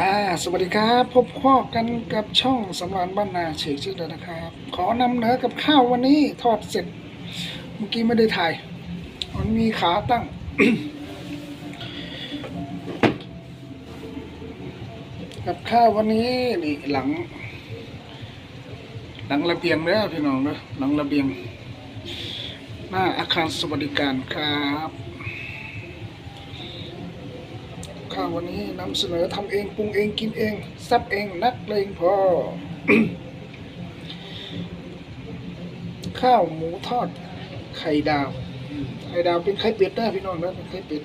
อ่าสวัสดีครับ พบข้อกันกับช่องสำรานบ้านนาเฉยชื่อแล้วนะครับ ขอนำเหนือกับข้าววันนี้ทอดเสร็จ เมื่อกี้ไม่ได้ถ่าย มันมีขาตั้ง กับข้าววันนี้นี่หลัง หลังระเบียงเด้อพี่น้องเด้อหลังระเบียง หน้าอาคารสวัสดิการครับ ข้าววันนี้นำเสนอทำเองปรุงเองกินเองซับเองนักเลงพอ ข้าวหมูทอด ไข่ดาวไข่ดาวเป็นไข่เป็ดนะพี่น้องนะเป็นไข่เป็ด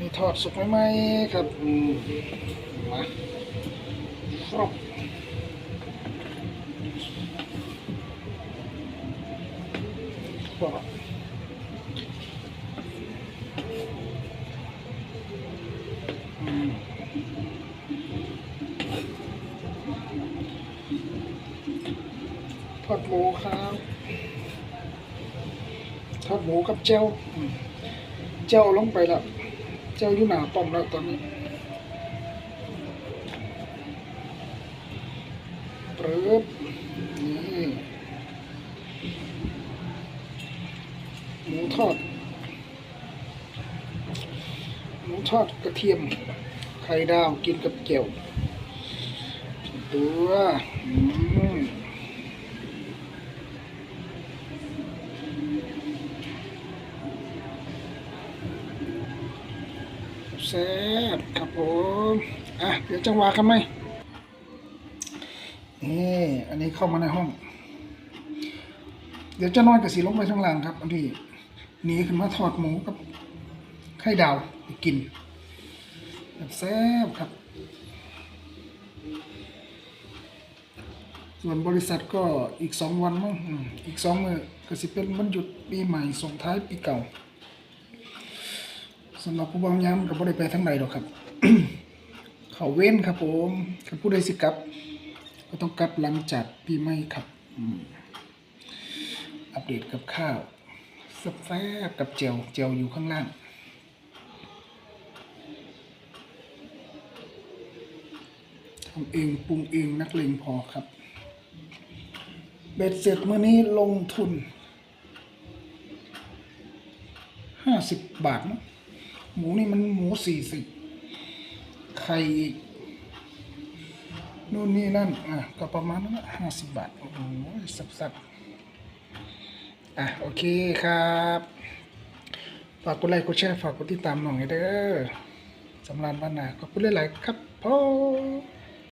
มีทอดสุกไหมไหมครับมมาครบ ก็อืมทอดหมูครับทอดหมูกับเจ้าเจ้าลงไปแล้วเจ้าอยู่หนาป้อมแล้วตอนนี้ปรึบ ทอดหมูทอดกระเทียม ไข่ดาวกินกับเกี๊ยวตัวอืมแซ่บครับผม อะ เดี๋ยวจังหวะกันไหมนี่อันนี้เข้ามาในห้อง เดี๋ยวจะน้อยกับสีลงไปข้างล่างครับอันที่ หนีขึ้นมาทอดหมูกับไข่ดาวไปกินแบบแซ่บครับ ส่วนบริษัทก็อีกสองวันมั้งอีกสองมือก็สิเป็นวันหยุดปีใหม่ส่งท้ายปีเก่าสำหรับผู้บางยามก็บ่ได้ไปทั้งใดหรอกครับ เขาเว้นครับผมถ้าผู้ใดสิกลับ ก็ต้องกลับหลังจากปีใหม่ครับอัปเดตกับข้าว สับแฟบกับเจลเจลอยู่ข้างล่าง ทำเองปรุงเองนักเลงพอครับ เบ็ดเสร็จเมื่อนี้ลงทุน ห้าสิบบาทนะหมูนี่มันหมูสี่สิบไข่อีกนู่นนี่นั่น อะ ก็ประมาณนั้นห้าสิบบาท โอ้โหสับๆ อะโอเคครับฝากกดไลค์กดแชร์ฝากกดติดตามหน่อยเด้อสำรานบ้านนาขอบคุณหลายๆครับพ่อ